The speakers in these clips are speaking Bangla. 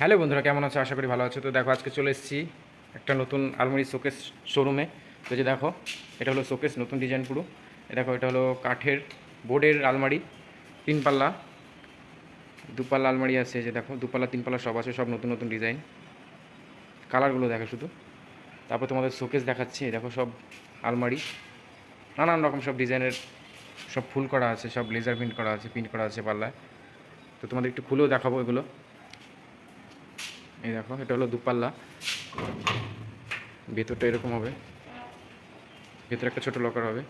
হ্যালো বন্ধুরা, কেমন আছো? আশা করি ভালো আছো। তো দেখো, আজকে চলে এসেছি একটা নতুন আলমারি শোকেস শোরুমে। তো যে দেখো, এটা হলো শোকেস, নতুন ডিজাইন পুরো। দেখো, এটা হলো কাঠের বোর্ডের আলমারি তিন পাল্লা দুপাল্লা আলমারি আছে যে দেখো, দুপাল্লা তিন পাল্লা সব আছে, সব নতুন নতুন ডিজাইন। কালারগুলো দেখো শুধু। তারপর তোমাদের শোকেস দেখাচ্ছি দেখো সব আলমারি। নানান রকম সব ডিজাইনের সব ফুল করা আছে, সব লেজার প্রিন্ট করা আছে, প্রিন্ট করা আছে পাল্লায়। তো তোমাদের একটু খুলেও দেখাবো এগুলো। এই দেখো, এটা হলো দুপাল্লা। ভেতরটা এরকম হবে। ভেতরে একটা ছোট লকার হবে।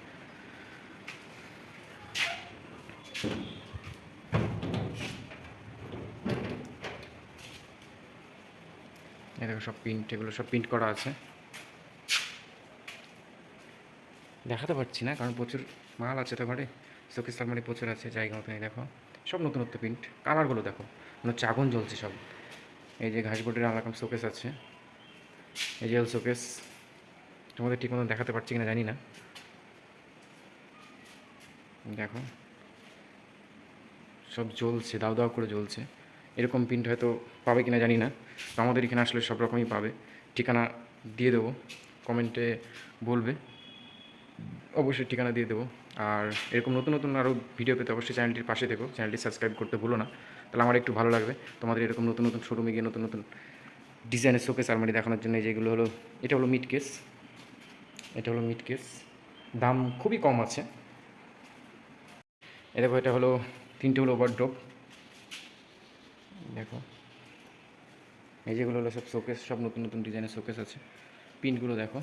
এই দেখো, সব প্রিন্ট এগুলো সব প্রিন্ট করা আছে। দেখাতে পারছি না, কারণ প্রচুর মাল আছে তো ঘরে। শোকেস আলমারি প্রচুর আছে, জায়গা মতো দেখো। সব নতুনত্ব প্রিন্ট কালারগুলো দেখো, মনে হচ্ছে আগুন জ্বলছে সব। এই যে ঘাসবোর্ডের আলাদা রকম শোকেস আছে। এই যে শোকেস তোমাদের ঠিক মতো দেখাতে পারছি কিনা জানি না। দেখো। সব জ্বলছে, দাও দাও করে জ্বলছে। এরকম প্রিন্ট হয়তো পাবে কিনা জানি না। তো আমাদের এখানে আসলে সব রকমই পাবে। ঠিকানা দিয়ে দেবো। কমেন্টে বলবে। অবশ্যই ঠিকানা দিয়ে দেবো। আর এরকম নতুন নতুন আরও ভিডিও পেতে অবশ্যই চ্যানেলটির পাশে থেকো। চ্যানেলটি সাবস্ক্রাইব করতে ভুলো না। তাহলে আমার একটু ভালো লাগবে। তোমাদের এরকম নতুন নতুন শোরুমে গিয়ে নতুন নতুন ডিজাইনের শোকেস আলমারি দেখানোর জন্য যেগুলো হলো, এটা হলো মিড কেস এটা হলো মিড কেস দাম খুবই কম আছে। এ দেখো, এটা হলো, তিনটে হলো ওভারড্রপ দেখো। এই যেগুলো হলো সব শোকেস সব নতুন নতুন ডিজাইনের শোকেস আছে। পিনগুলো দেখো।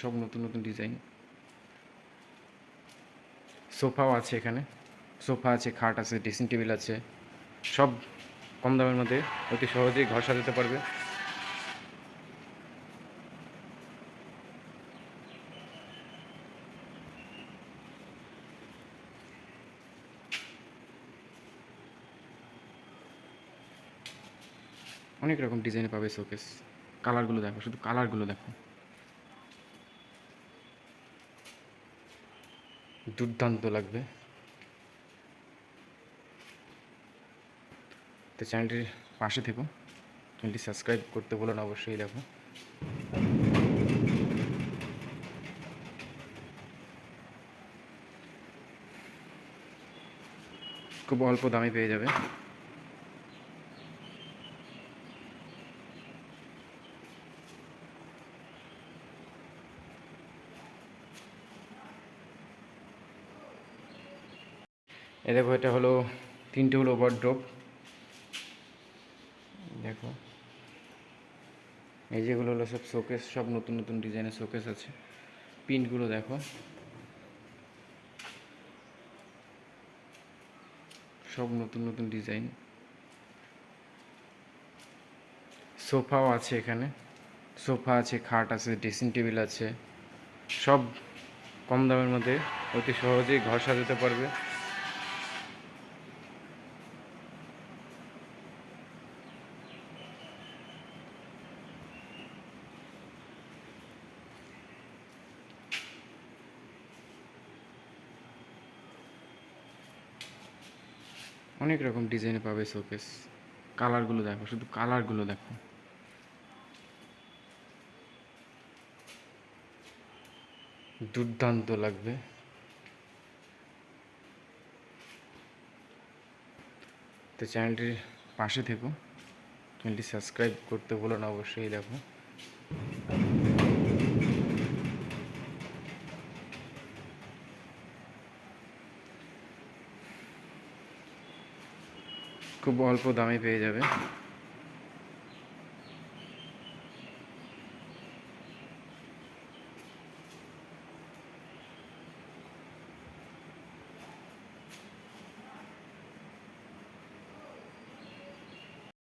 সব নতুন নতুন ডিজাইন সোফাও আছে এখানে। সোফা আছে, খাট আছে ড্রেসিং টেবিল আছে। সব কম দামের মধ্যে অতি সহজেই ঘর সাজাতে পারবে। অনেক রকম ডিজাইনে পাবে শোকেস কালারগুলো দেখো, শুধু কালারগুলো দেখো। দুর্দান্ত লাগবে। তো চ্যানেলটির পাশে থেকো। চ্যানেলটি সাবস্ক্রাইব করতে বলো না, অবশ্যই দেখো। খুব অল্প দামে পেয়ে যাবে। এ দেখো, এটা হলো তিনটে হলো ওভারড্রপ দেখো, এই যেগুলো হলো সব শোকেস সব নতুন নতুন ডিজাইনের শোকেস আছে। পিনগুলো দেখো। সব নতুন নতুন ডিজাইন সোফাও আছে এখানে। সোফা আছে, খাট আছে ড্রেসিং টেবিল আছে। সব কম দামের মধ্যে অতি সহজেই ঘর সাজাতে পারবে। অনেক রকম ডিজাইনে পাবে শোকেস কালারগুলো দেখো, শুধু কালারগুলো দেখো। দুর্দান্ত লাগবে। তো চ্যানেলটির পাশে থেকো। চ্যানেলটি সাবস্ক্রাইব করতে বলো না, অবশ্যই দেখো। খুব অল্প দামে পেয়ে যাবে।